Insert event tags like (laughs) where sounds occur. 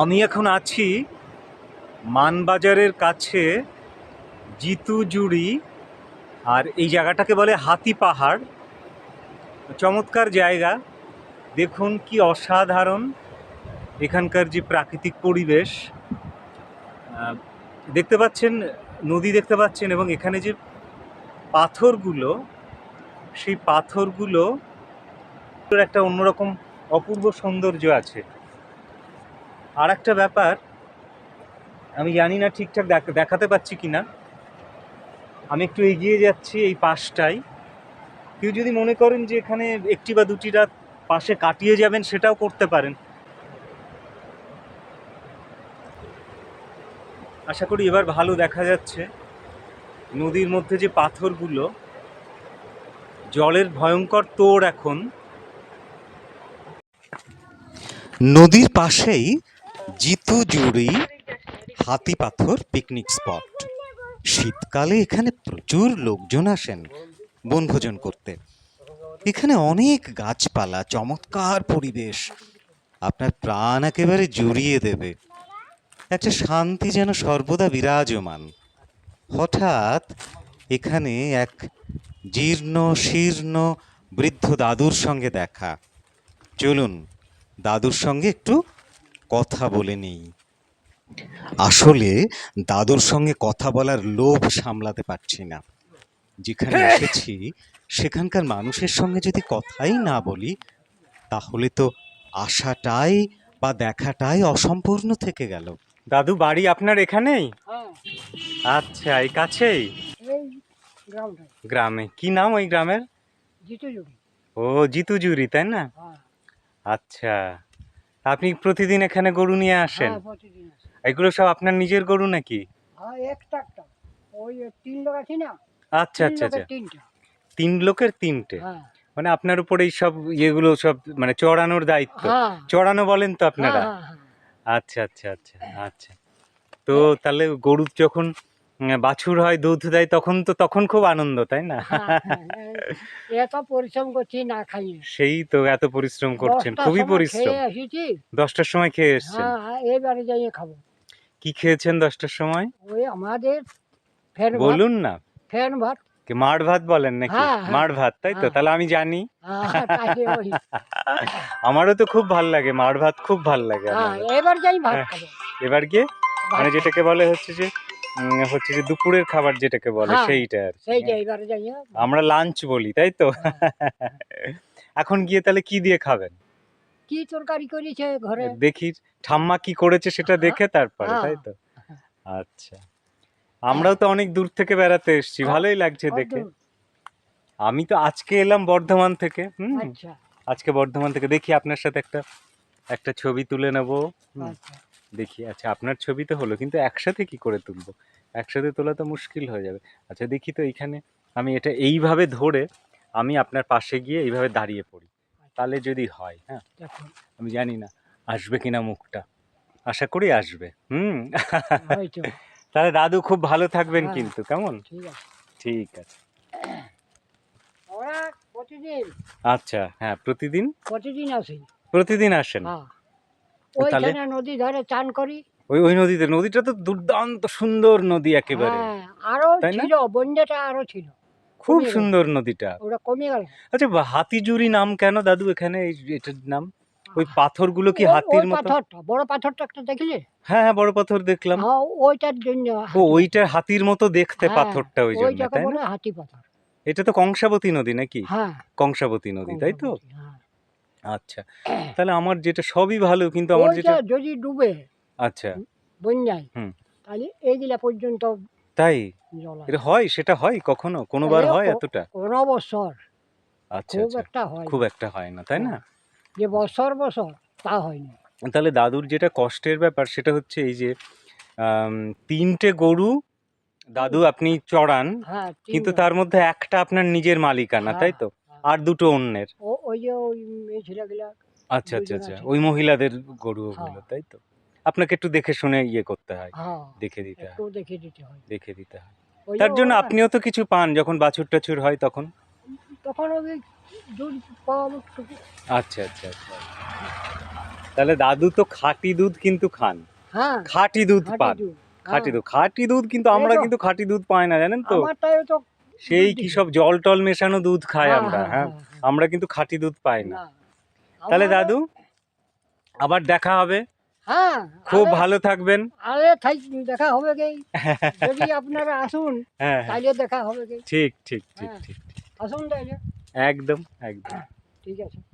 আমি এখন আছি মানবাজারের কাছে জিতু জুড়ি, আর এই জায়গাটাকে বলে হাতি পাহাড়। চমৎকার জায়গা। দেখুন কি অসাধারণ এখানকার যে প্রাকৃতিক পরিবেশ। দেখতে পাচ্ছেন, নদী দেখতে পাচ্ছেন এবং এখানে যে পাথরগুলো, সেই পাথরগুলো একটা অন্যরকম অপূর্ব সৌন্দর্য আছে। আর একটা ব্যাপার, আমি জানি না ঠিকঠাক দেখাতে পাচ্ছি কি না আমি একটু এগিয়ে যাচ্ছি এই পাশটাই কেউ যদি মনে করেন যে এখানে একটি বা দুটি রাত পাশে কাটিয়ে যাবেন, সেটাও করতে পারেন। আশা করি এবার ভালো দেখা যাচ্ছে। নদীর মধ্যে যে পাথরগুলো, জলের ভয়ঙ্কর তোড় এখন। নদীর পাশেই জিতু জুড়ি হাতি পাথর পিকনিক স্পট শীতকালে এখানে প্রচুর লোকজন আসেন বনভোজন করতে। এখানে অনেক গাছপালা, চমৎকার পরিবেশ। আপনার প্রাণ একেবারে জুড়িয়ে দেবে। একটা শান্তি যেন সর্বদা বিরাজমান। হঠাৎ এখানে এক জীর্ণ, শীর্ণ বৃদ্ধ দাদুর সঙ্গে দেখা। চলুন, দাদুর সঙ্গে একটু কথা বলে নিই। আসলে দাদুর সঙ্গে কথা বলার লোভ সামলাতে পারছি না। যেখানে এসেছি সেখানকার মানুষের সঙ্গে যদি কথাই না বলি তাহলে তো আশাটাই বা দেখাটাই অসম্পূর্ণ থেকে গেল। দাদু বাড়ি আপনার এখানেই? হ্যাঁ। আচ্ছা এই কাছেই? গ্রামে। কি নাম ওই গ্রামের? ও জিতুজুরি তাই না? হ্যাঁ। আচ্ছা। আপনি প্রতিদিন এখানে গরু নিয়ে আসেন? হ্যাঁ প্রতিদিন আসে। এগুলো সব আপনার নিজের গরু নাকি? হ্যাঁ একটা একটা। ওই তিন লোক আছে না? আচ্ছা তিন আচ্ছা আচ্ছা। লোকের তিনটা। তিন লোকের তিনটে? হ্যাঁ। মানে আপনার উপরে এই সব ইয়েগুলো সব মানে চড়ানোর দায়িত্ব? হ্যাঁ। চড়ানো বলেন তো আপনারা? হ্যাঁ, হ্যাঁ, আচ্ছা আচ্ছা আচ্ছা আচ্ছা। তো তাহলে গরু যখন বাছুর হয় দুধ দেয় তখন তো তখন খুব আনন্দ তাই না? হ্যাঁ, হ্যাঁ, হ্যাঁ। এত পরিশ্রম করছি না খাইয়ে। সেই তো এত পরিশ্রম করছেন খুবই পরিশ্রম। দশটার সময় খেয়ে এসছেন? হ্যাঁ হ্যাঁ এবারে যাইয়ে খাব। কি খেয়েছেন দশটার সময়? ওই আমাদের ফ্যান বলুন না। ফ্যান ভাত। কি মাড় ভাত বলেন নাকি? হ্যাঁ, হ্যাঁ। মাড় ভাত তাই তো? হ্যাঁ। তাহলে আমি জানি। হ্যাঁ। (laughs) আমারও তো খুব ভালো লাগে মাড় ভাত খুব ভালো লাগে হ্যাঁ এবার যাই ভাত হ্যাঁ। খাব। এবার গিয়ে? মানে যেটাকে বলে হচ্ছে যে হচ্ছে যে দুপুরের খাবার যেটাকে বলে হ্যাঁ, সেইটা আর কি। সেই যে এবারে যাইয়ে। আমরা লাঞ্চ বলি তাই তো? এখন গিয়ে তাহলে কি দিয়ে খাবেন? কি তরকারি করেছে ঘরে? দেখি ঠাম্মা কি করেছে সেটা হ্যাঁ, দেখে তারপরে হ্যাঁ। তাই তো? আচ্ছা। আমরাও তো অনেক দূর থেকে বেড়াতে এসেছি হ্যাঁ, ভালোই লাগছে দেখে। আমি তো আজকে এলাম বর্ধমান থেকে হুম। আচ্ছা। আজকে বর্ধমান থেকে দেখি আপনার সাথে একটা একটা ছবি তুলে নেব আচ্ছা। দেখি আচ্ছা আপনার ছবি তো হলো কিন্তু একসাথে কি করে তুলবো? একসাথে তোলা তো মুশকিল হয়ে যাবে। আচ্ছা দেখি তো এইখানে আমি এটা এইভাবে ধরে আমি আপনার পাশে গিয়ে এইভাবে দাঁড়িয়ে পড়ি। তাহলে যদি হয় হ্যাঁ? আমি জানি না আসবে কিনা মুখটা? আশা করি আসবে হুম? তাহলে দাদু খুব ভালো থাকবেন হ্যাঁ। কিন্তু কেমন? ঠিক আছে। আচ্ছা হ্যাঁ প্রতিদিন? প্রতিদিন আসি প্রতিদিন আসেন? হ্যাঁ? ওইখানে নদী ধারে চান করি। ওই ওই নদীতে নদীটা তো দুর্দান্ত সুন্দর নদী একেবারে। হ্যাঁ আরও ছিল বন্যাটা আরও ছিল। খুব সুন্দর নদীটা। ওটা কমে গেল। আচ্ছা হাতিজুরি নাম কেন দাদু এখানে? এটার নাম? ওই পাথরগুলো কি হাতির মতো? পাথরটা বড় পাথরটা একটা দেখলে? হ্যাঁ হ্যাঁ বড় পাথর দেখলাম। হ্যাঁ ওইটার জন্য ও ওইটা হাতির মতো দেখতে হ্যাঁ, পাথরটা ওই জন্য তাই না? হাতি পাথর। এটা তো কংসাবতী নদী নাকি? হ্যাঁ কংসাবতী নদী তাই তো। আচ্ছা। তাহলে আমার যেটা সবই ভালো কিন্তু আমার যেটা যদি ডুবে আচ্ছা। বন্যায় হুম। তাহলে এইগুলা পর্যন্ত তাই? এটা হয়? সেটা হয় কখনো? কোনোবার হয় এতটা? কোন বছর। আচ্ছা খুব আচ্ছা। একটা হয় খুব একটা হয় না তাই না? যে বছর বছর তা হয়নি। তাহলে দাদুর যেটা কষ্টের ব্যাপার সেটা হচ্ছে এই যে তিনটে গরু দাদু আপনি চড়ান হ্যাঁ কিন্তু তার মধ্যে একটা আপনার নিজের মালিকানা তাই তো? হ্যাঁ। আর দুটো অন্যের। ও ওই যে ওই মেয়ে ছেলেগুলা আচ্ছা আচ্ছা আচ্ছা। ওই মহিলাদের গরু ওগুলো হ্যাঁ। তাই তো? আপনাকে একটু দেখে শুনে ইয়ে করতে হয়। হ্যাঁ দেখে দিতে হয়। দেখে দিতে হয়। দেখে দিতে হয়। তার জন্য আপনিও তো কিছু পান যখন বাছুর টাছুর হয় তখন? তখন ওই দুধ পাওয়া আচ্ছা আচ্ছা আচ্ছা। তাহলে দাদু তো খাঁটি দুধ কিন্তু খান। হ্যাঁ। খাঁটি দুধ পান। খাঁটি হ্যাঁ। দুধ। খাঁটি দুধ কিন্তু আমরা কিন্তু খাঁটি দুধ পাই না জানেন তো? আমারটাই তো সেই কি সব জল টল মেশানো দুধ খাই হ্যাঁ, আমরা হ্যাঁ, হ্যাঁ? হ্যাঁ, আমরা কিন্তু খাঁটি দুধ পাই না। তাহলে দাদু আবার দেখা হবে। হ্যাঁ খুব ভালো থাকবেন। আরে থাই দেখা হবে যদি আপনারা আসুন দেখা হবে ঠিক ঠিক ঠিক। ঠিক আসুন একদম একদম। ঠিক আছে।